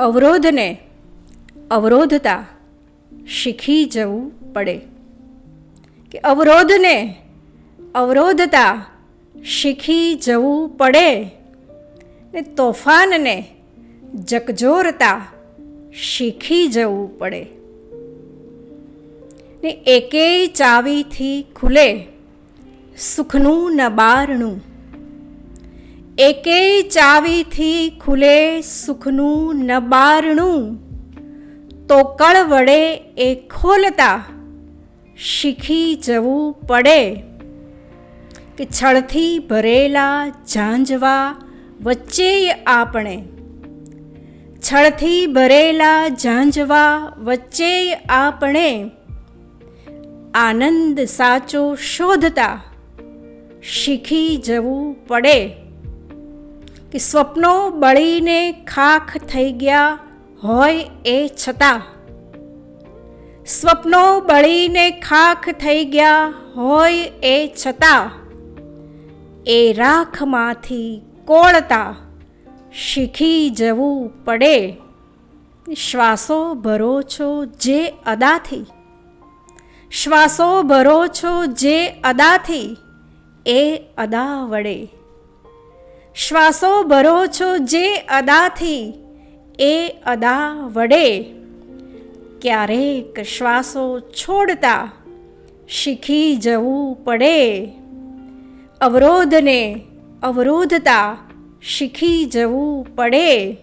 અવરોધને અવરોધતા શીખી જવું પડે. કે અવરોધને અવરોધતા શીખી જવું પડે ને તોફાનને જકજોરતા શીખી જવું પડે. ને એકેય ચાવીથી ખુલે સુખનું ન બારણું. એકેય ચાવીથી ખુલે સુખનું નબારણું. બારણું તો કળ વડે એ ખોલતા શીખી જવું પડે. કે છળથી ભરેલા ઝાંઝવા વચ્ચેય આપણે. છળથી ભરેલા ઝાંઝવા વચ્ચેય આપણે. આનંદ સાચો શોધતા શીખી જવું પડે. કે સ્વપ્નો બળીને ખાખ થઈ ગયા હોય એ છતાં. સ્વપ્નો બળીને ખાખ થઈ ગયા હોય એ છતાં. એ રાખમાંથી કોળતા શીખી જવું પડે. શ્વાસો ભરો છો જે અદાથી. શ્વાસો ભરો છો જે અદાથી. એ અદા વડે. શ્વાસો ભરો છો જે અદાથી, એ અદા વડે. ક્યારેક શ્વાસો છોડતા શીખી જવું પડે. અવરોધને અવરોધતા શીખી જવું પડે.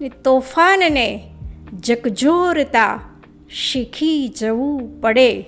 ને તોફાનને જકજોરતા શીખી જવું પડે.